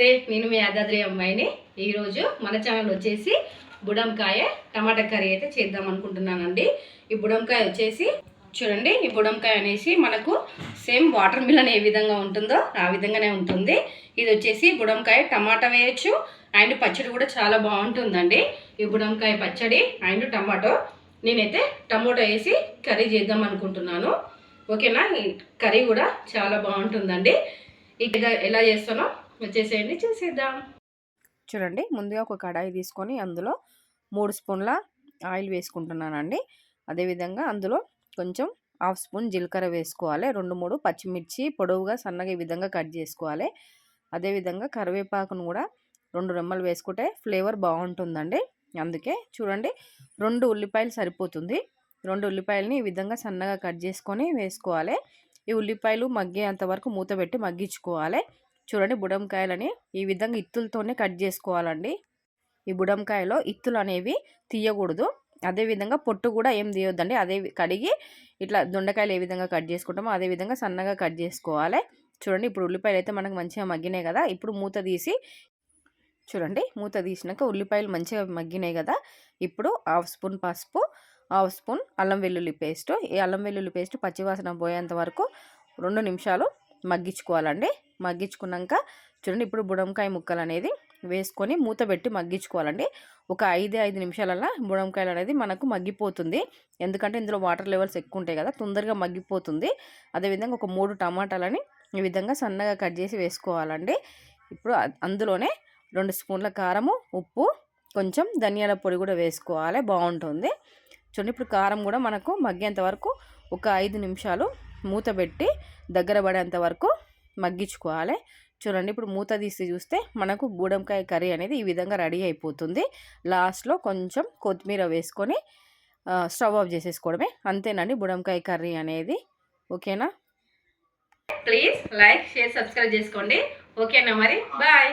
నమస్తే నేను మీ యాదాద్రి అమ్మాయిని. ఈరోజు మన ఛానల్ వచ్చేసి బుడంకాయ టమాటా కర్రీ అయితే చేద్దాం అనుకుంటున్నానండి. ఈ బుడంకాయ వచ్చేసి చూడండి ఈ బుడంకాయ అనేసి మనకు సేమ్ వాటర్ మిలన్ ఏ విధంగా ఉంటుందో ఆ విధంగానే ఉంటుంది. ఇది వచ్చేసి బుడంకాయ టమాటా వేయచ్చు అండ్ పచ్చడి కూడా చాలా బాగుంటుందండి. ఈ బుడంకాయ పచ్చడి అండ్ టమాటో నేనైతే టమాటో వేసి కర్రీ చేద్దాం అనుకుంటున్నాను. ఓకేనా? ఈ కర్రీ కూడా చాలా బాగుంటుందండి. ఇక ఎలా చేస్తానో వచ్చేసేయండి చూసేద్దాం. చూడండి ముందుగా ఒక కడాయి తీసుకొని అందులో మూడు స్పూన్ల ఆయిల్ వేసుకుంటున్నానండి. అదేవిధంగా అందులో కొంచెం హాఫ్ స్పూన్ జీలకర్ర వేసుకోవాలి. రెండు మూడు పచ్చిమిర్చి పొడవుగా సన్నగా ఈ విధంగా కట్ చేసుకోవాలి. అదేవిధంగా కరివేపాకును కూడా రెండు రెమ్మలు వేసుకుంటే ఫ్లేవర్ బాగుంటుందండి. అందుకే చూడండి రెండు ఉల్లిపాయలు సరిపోతుంది. రెండు ఉల్లిపాయలని ఈ విధంగా సన్నగా కట్ చేసుకొని వేసుకోవాలి. ఈ ఉల్లిపాయలు మగ్గేంత వరకు మూత పెట్టి మగ్గించుకోవాలి. చూడండి బుడంకాయలని ఈ విధంగా ఇత్తులతోనే కట్ చేసుకోవాలండి. ఈ బుడంకాయలో ఇత్తులు అనేవి తీయకూడదు అదేవిధంగా పొట్టు కూడా ఏం తీయొద్దండి. అదే కడిగి ఇట్లా దొండకాయలు ఏ విధంగా కట్ చేసుకుంటామో అదే విధంగా సన్నగా కట్ చేసుకోవాలి. చూడండి ఇప్పుడు ఉల్లిపాయలు అయితే మనకు మంచిగా మగ్గినాయి కదా. ఇప్పుడు మూత తీసి చూడండి మూత తీసినాక ఉల్లిపాయలు మంచిగా మగ్గినాయి కదా. ఇప్పుడు హాఫ్ స్పూన్ పసుపు హాఫ్ స్పూన్ అల్లం వెల్లుల్లి పేస్ట్. ఈ అల్లం వెల్లుల్లి పేస్ట్ పచ్చివాసన పోయేంత వరకు రెండు నిమిషాలు మగ్గించుకోవాలండి. మగ్గించుకున్నాక చూడండి ఇప్పుడు బుడంకాయ ముక్కలు అనేది వేసుకొని మూత పెట్టి మగ్గించుకోవాలండి. ఒక ఐదు ఐదు నిమిషాలలో బుడంకాయలు అనేది మనకు మగ్గిపోతుంది. ఎందుకంటే ఇందులో వాటర్ లెవెల్స్ ఎక్కువ ఉంటాయి కదా తొందరగా మగ్గిపోతుంది. అదేవిధంగా ఒక మూడు టమాటాలని ఈ విధంగా సన్నగా కట్ చేసి వేసుకోవాలండి. ఇప్పుడు అందులోనే రెండు స్పూన్ల కారము ఉప్పు కొంచెం ధనియాల పొడి కూడా వేసుకోవాలి. బాగుంటుంది. చూడండి ఇప్పుడు కారం కూడా మనకు మగ్గేంత వరకు ఒక ఐదు నిమిషాలు మూత పెట్టి దగ్గర పడేంత వరకు మగ్గించుకోవాలి. చూడండి ఇప్పుడు మూత తీసి చూస్తే మనకు గూడంకాయ కర్రీ అనేది ఈ విధంగా రెడీ అయిపోతుంది. లాస్ట్లో కొంచెం కొత్తిమీర వేసుకొని స్టవ్ ఆఫ్ చేసేసుకోవడమే. అంతేనండి బుడంకాయ కర్రీ అనేది. ఓకేనా? ప్లీజ్ లైక్ షేర్ సబ్స్క్రైబ్ చేసుకోండి. ఓకేనా మరి? బాయ్.